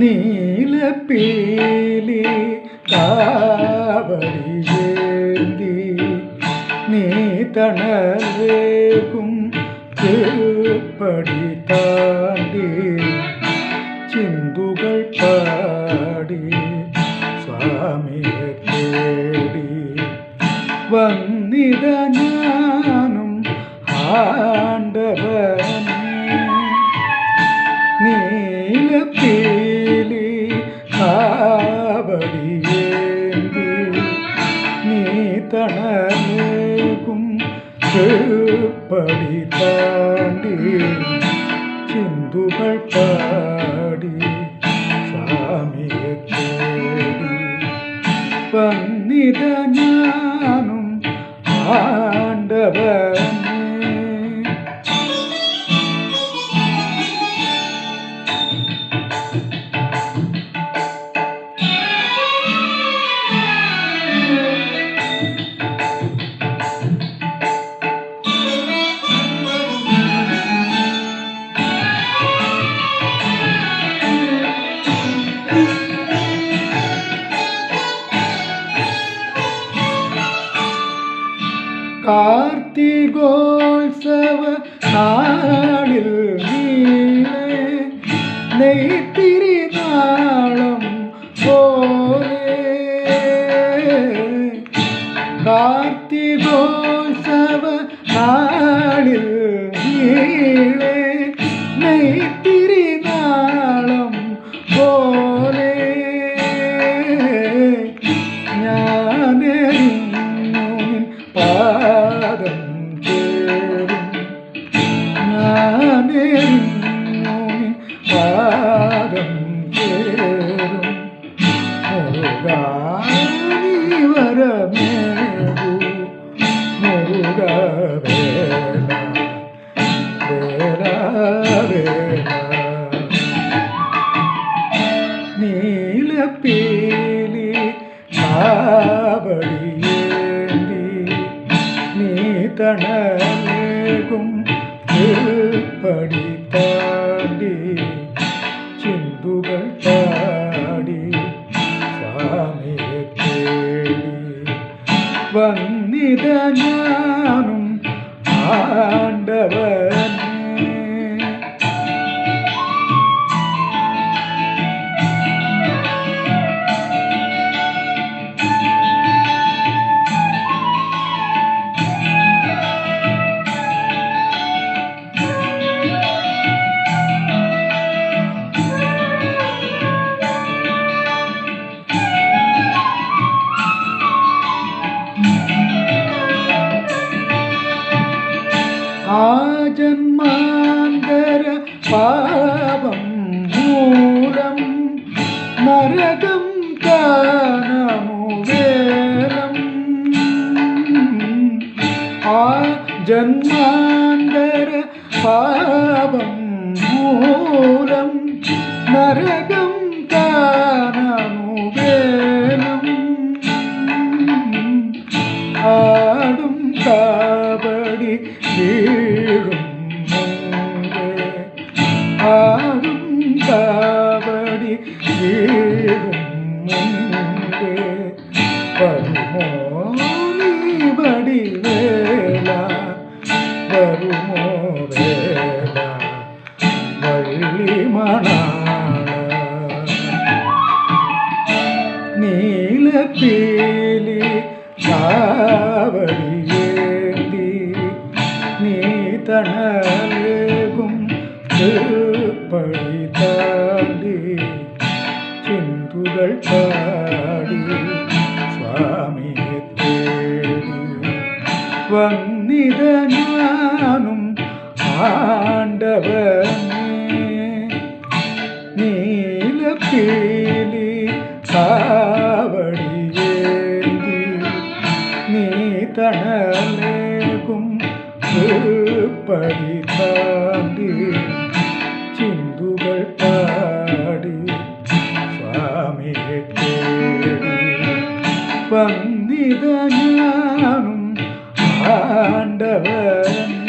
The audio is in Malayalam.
നീലപ്പീലി കാവടിയേന്തി. നീ തണലേകും തേപ്പടി താണ്ടി. ചിന്തുകൾ പാടി സ്വാമിയെ തേടി. വന്നിത ഞാനും നീ തണലേകും പടി കാർത്തികോത്സവ നാളിൽ നീളെ നെയ്ത്തിരി മുരുകാ നീ വരമേകൂ മുരുക വേല വേല വേല നീലപ്പീലി കാവടിയേന്തി നീ തണലേകും വന്നിത ഞാനും ആണ്ടവനേ ആ ജന്മാന്തര പാപം മൂലം നരകം കാനമുവേലം ആ ജന്മാന്തര പാപം മൂലം നരകം കാനമു ആടും കാവടി വീഴും മുമ്പേ വരുമോ നീ വടി വേല വരുമോ വേല വള്ളി മണാള നീലപ്പീലി കാവടിയേന്തി നീ തണലേകും ചിന്തുകൾ പാടി സ്വാമിയെ തേടി. വന്നിത ഞാനും ആണ്ടവനേ നീലപ്പീലി കാവടിയേന്തി. നീ തണലേകും പടി താണ്ടി. ഞാനും ആണ്ടവൻ